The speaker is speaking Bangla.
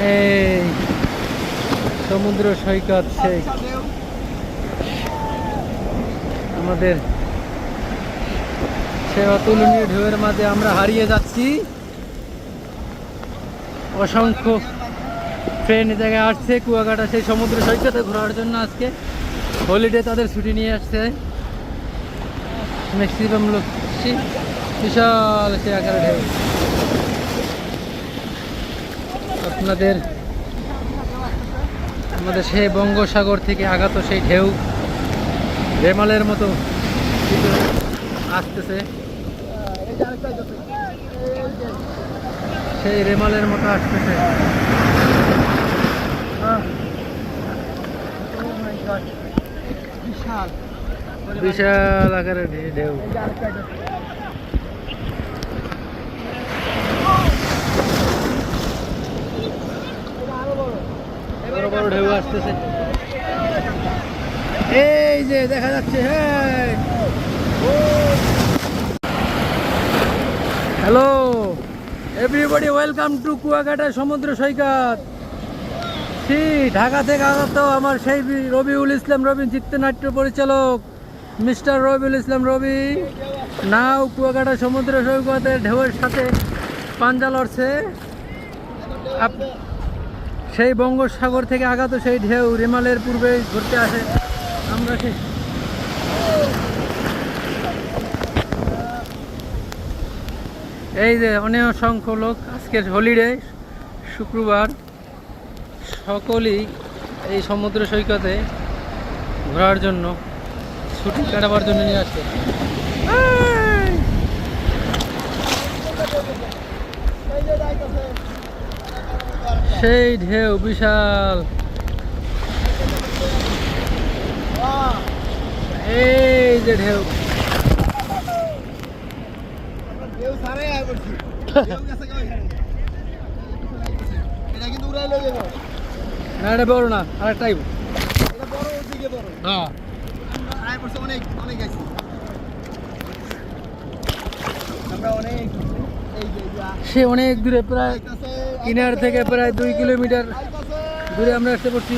এই, সমুদ্র সৈকত সেই। আমাদের সে অতুলনীয় ঢেউয়ের মাঝে আমরা হারিয়ে যাচ্ছি। অসংখ্য ট্রেন জায়গায় আসছে, কুয়াকাটা সেই সমুদ্র সৈকতে ঘোরার জন্য আজকে। হলিডে তাদের ছুটি নিয়ে আসছে। ম্যাক্সিমাম লোক বিশাল সে আকারে ঢেউ। আপনাদের, আমাদের সেই বঙ্গোসাগর থেকে আগত সেই ঢেউ, রেমালের মতো আসতেছে। সেই রেমালের মতো আসতেছে। বিশাল বিশাল আকারের ঢেউ। বড় বড় ঢেউ আসতেছে। এই যে দেখা যাচ্ছে হ্যাঁ hello everybody welcome to Kuakata সমুদ্র সৈকত। সি ঢাকা থেকে আগত আমার সেই রবিউল ইসলাম রবি, চিত্রনাট্য পরিচালক মিস্টার রবিউল ইসলাম রবি। নাও কুয়াকাটা সমুদ্র সৈকতের ঢেউয়ের সাথে পাঞ্জা লড়ছে। সেই বঙ্গোসাগর থেকে আগত সেই ঢেউ রেমালের পূর্বে ঘুরতে আসে। আমরা সেই এই যে অনেক অসংখ্য লোক, আজকের হলিডে শুক্রবার। সকলেই এই সমুদ্র সৈকতে ঘোরার জন্য ছুটি কাটাবার জন্য নিয়ে আসছে। সেই ঢেউ বিশাল। এই যে ঢেউ। না, এটা বড় না আরেকটাই হ্যাঁ। আমরা অনেক সে অনেক দূরে প্রায় কিনার থেকে প্রায় দুই কিলোমিটার দূরে আমরা আসতে পারছি।